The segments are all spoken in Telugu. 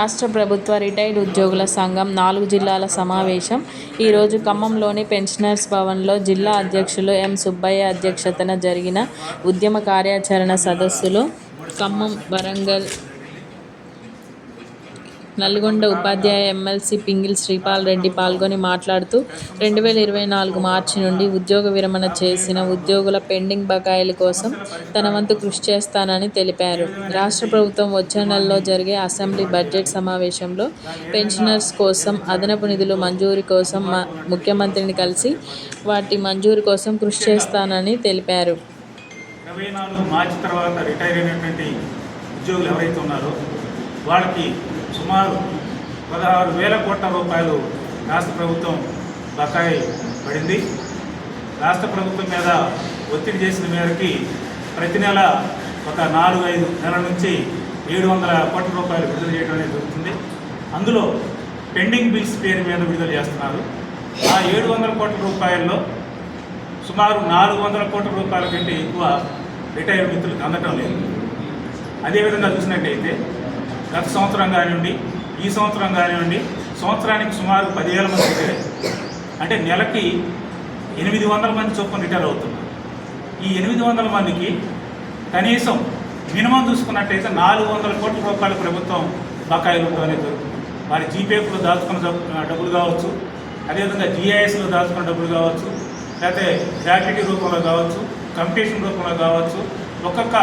రాష్ట్ర ప్రభుత్వ రిటైర్డ్ ఉద్యోగుల సంఘం నాలుగు జిల్లాల సమావేశం. ఈరోజు ఖమ్మంలోని పెన్షనర్స్ భవన్లో జిల్లా అధ్యక్షులు ఎం సుబ్బయ్య అధ్యక్షతన జరిగిన ఉద్యమ కార్యాచరణ సదస్సులో ఖమ్మం వరంగల్ నల్గొండ ఉపాధ్యాయ ఎమ్మెల్సీ పింగిల్ శ్రీపాల్ రెడ్డి పాల్గొని మాట్లాడుతూ రెండు వేల ఇరవై నాలుగు మార్చి నుండి ఉద్యోగ విరమణ చేసిన ఉద్యోగుల పెండింగ్ బకాయిల కోసం తన వంతు కృషి చేస్తానని తెలిపారు. రాష్ట్ర ప్రభుత్వం వచ్చే నెలలో జరిగే అసెంబ్లీ బడ్జెట్ సమావేశంలో పెన్షనర్స్ కోసం అదనపు నిధులు మంజూరు కోసం ముఖ్యమంత్రిని కలిసి వాటి మంజూరు కోసం కృషి చేస్తానని తెలిపారు. ఇరవై నాలుగు మార్చి తర్వాత రిటైర్ అయినటువంటి ఉద్యోగులు ఎవరైతే ఉన్నారో వాళ్ళకి సుమారు పదహారు వేల కోట్ల రూపాయలు రాష్ట్ర ప్రభుత్వం బకాయి పడింది. రాష్ట్ర ప్రభుత్వం మీద ఒత్తిడి చేసిన మేరకి ప్రతి నెల ఒక నాలుగు ఐదు నెలల నుంచి ఏడు వందల కోట్ల రూపాయలు విడుదల చేయడం అనేది జరుగుతుంది. అందులో పెండింగ్ బిల్స్ పేరు మీద విడుదల చేస్తున్నారు. ఆ ఏడు వందల కోట్ల రూపాయల్లో సుమారు నాలుగు వందల కోట్ల రూపాయల కంటే ఎక్కువ రిటైర్ మిత్రులకు అందటం లేదు. అదేవిధంగా చూసినట్టయితే గత సంవత్సరం కానివ్వండి ఈ సంవత్సరం కానివ్వండి సంవత్సరానికి సుమారు పదివేల మంది రిటైర్ అంటే నెలకి ఎనిమిది వందల మంది చొప్పున రిటైర్ అవుతున్నారు. ఈ ఎనిమిది వందల మందికి కనీసం మినిమం చూసుకున్నట్టయితే నాలుగు వందల కోట్ల రూపాయల ప్రభుత్వం బకాయిలు ఉండవనే జరుగుతుంది. వారి జీపీఎఫ్లో దాచుకున్న డబ్బులు కావచ్చు అదేవిధంగా జిఐఎస్లో దాచుకున్న డబ్బులు కావచ్చు లేకపోతే గ్రాట్యుటీ రూపంలో కావచ్చు కంపిటీషన్ రూపంలో కావచ్చు ఒక్కొక్క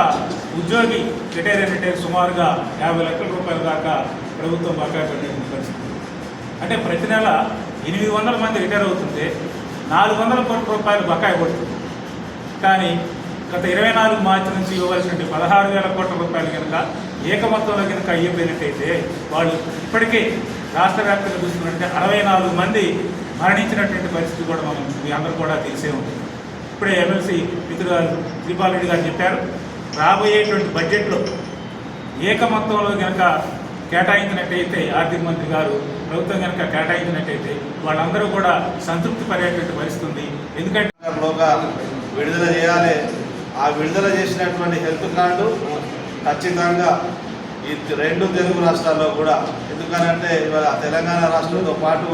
ఉద్యోగి రిటైర్ అయినట్టే సుమారుగా యాభై లక్షల రూపాయల దాకా ప్రభుత్వం బకాయి పెట్టే పరిస్థితి. అంటే ప్రతి నెల ఎనిమిది వందల మంది రిటైర్ అవుతుంటే నాలుగు వందల కోట్ల రూపాయలు బకాయి పడుతుంది కానీ గత ఇరవై నాలుగు మార్చి నుంచి ఇవ్వవలసిన పదహారు వేల కోట్ల రూపాయలు కనుక ఏకమత్వంలో కనుక అయ్యిపోయినట్టయితే వాళ్ళు ఇప్పటికే రాష్ట్ర వ్యాప్తంగా చూసుకున్నట్టే అరవై నాలుగు మంది మరణించినటువంటి పరిస్థితి కూడా మనం మీ అందరూ కూడా తెలిసే ఉంటుంది. ఇప్పుడే ఎమ్మెల్సీ మిత్రులు శ్రీపాల్ గారు చెప్పారు రాబోయేటువంటి బడ్జెట్లో ఏకమొత్తంలో కనుక కేటాయించినట్టయితే ఆర్థిక మంత్రి గారు ప్రభుత్వం కనుక కేటాయించినట్టయితే వాళ్ళందరూ కూడా సంతృప్తి పడేటువంటి పరిస్థితుంది ఎందుకంటే విడుదల చేయాలి. ఆ విడుదల చేసినటువంటి హెల్త్ కార్డు ఖచ్చితంగా ఈ రెండు తెలుగు రాష్ట్రాల్లో కూడా ఎందుకనంటే ఇవాళ తెలంగాణ రాష్ట్రంతో పాటు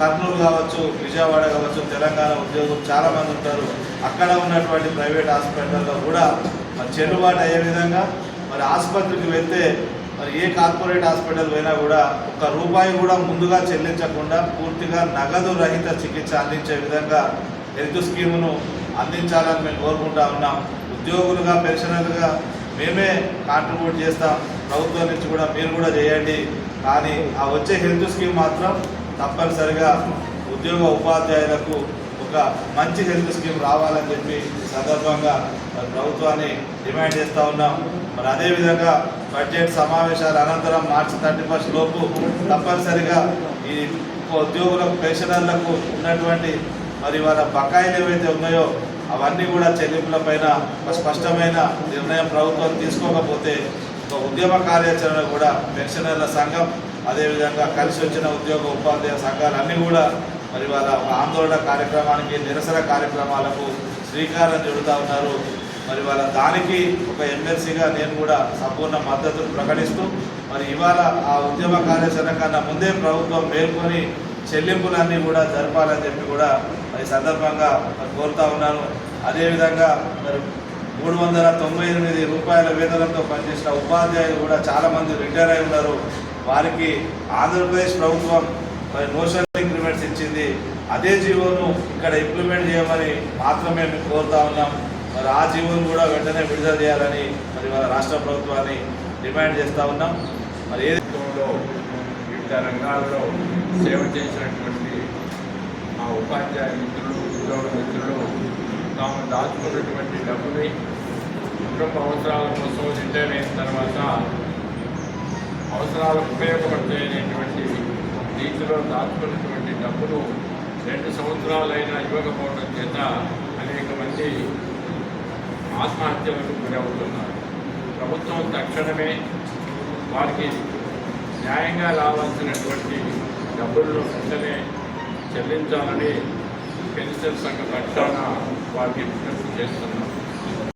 కర్నూలు కావచ్చు విజయవాడ కావచ్చు తెలంగాణ ఉద్యోగులు చాలా మంది ఉంటారు. అక్కడ ఉన్నటువంటి ప్రైవేట్ హాస్పిటల్లో కూడా మరి చెల్లుబాటు అయ్యే విధంగా మరి ఆసుపత్రికి వెళ్తే మరి ఏ కార్పొరేట్ హాస్పిటల్ పోయినా కూడా ఒక్క రూపాయి కూడా ముందుగా చెల్లించకుండా పూర్తిగా నగదు రహిత చికిత్స అందించే విధంగా హెల్త్ స్కీమును అందించాలని మేము కోరుకుంటా ఉన్నాం. ఉద్యోగులుగా పెన్షనర్లుగా మేమే కాంట్రిబ్యూట్ చేస్తాం. ప్రభుత్వం నుంచి కూడా మీరు కూడా చేయండి. కానీ ఆ వచ్చే హెల్త్ స్కీమ్ మాత్రం తప్పనిసరిగా ఉద్యోగ ఉపాధ్యాయులకు ఒక మంచి హెల్త్ స్కీమ్ రావాలని చెప్పి సందర్భంగా ప్రభుత్వాన్ని డిమాండ్ చేస్తూ ఉన్నాం. మరి అదేవిధంగా బడ్జెట్ సమావేశాల అనంతరం మార్చి థర్టీ ఫస్ట్ లోపు తప్పనిసరిగా ఈ ఉద్యోగులకు పెన్షనర్లకు ఉన్నటువంటి మరి వాళ్ళ బకాయిలు ఏవైతే ఉన్నాయో అవన్నీ కూడా చెల్లింపుల పైన ఒక స్పష్టమైన నిర్ణయం ప్రభుత్వం తీసుకోకపోతే ఒక ఉద్యమ కార్యాచరణ కూడా పెన్షనర్ల సంఘం అదేవిధంగా కలిసి వచ్చిన ఉద్యోగ ఉపాధ్యాయ సంఘాలు అన్నీ కూడా మరి వాళ్ళ ఒక ఆందోళన కార్యక్రమానికి నిరసన కార్యక్రమాలకు శ్రీకారం చుడుతూ ఉన్నారు. మరి వాళ్ళ దానికి ఒక ఎమ్మెల్సీగా నేను కూడా సంపూర్ణ మద్దతును ప్రకటిస్తూ మరి ఇవాళ ఆ ఉద్యమ కార్యాచరణ కన్నా ముందే ప్రభుత్వం మేల్కొని చెల్లింపులన్నీ కూడా జరపాలని చెప్పి కూడా మరి సందర్భంగా కోరుతా ఉన్నాను. అదేవిధంగా మరి మూడు వందల తొంభై ఎనిమిది రూపాయల వేతనంతో పనిచేసిన ఉపాధ్యాయులు కూడా చాలామంది రిటైర్ అయి ఉన్నారు. వారికి ఆంధ్రప్రదేశ్ ప్రభుత్వం మరి నోషనల్ అగ్రిమెంట్స్ ఇచ్చింది. అదే జీవోను ఇక్కడ ఇంప్లిమెంట్ చేయమని మాత్రమే మేము కోరుతా ఉన్నాం. మరి ఆ జీవోను కూడా వెంటనే విడుదల చేయాలని మరి మన రాష్ట్ర ప్రభుత్వాన్ని డిమాండ్ చేస్తూ ఉన్నాం. మరి ఏది వివిధ రంగాల్లో సేవ చేసినటువంటి మా ఉపాధ్యాయ మిత్రులు ఉద్యోగ మిత్రులు తాము దాచుకున్నటువంటి డబ్బుని కుటుంబ అవసరాల కోసం రిటైర్ అయిన తర్వాత అవసరాలకు ఉపయోగపడతాయనేటువంటి రీతిలో దాచుకున్నటువంటి డబ్బులు రెండు సంవత్సరాలైనా ఇవ్వకపోవడం చేత అనేక మంది ఆత్మహత్యలకు గురవుతున్నారు ప్రభుత్వం తక్షణమే వారికి న్యాయంగా రావాల్సినటువంటి డబ్బులను వెంటనే చెల్లించాలని పెన్షన్ సంఘ పక్షాన వారికి విజ్ఞప్తి చేస్తున్నారు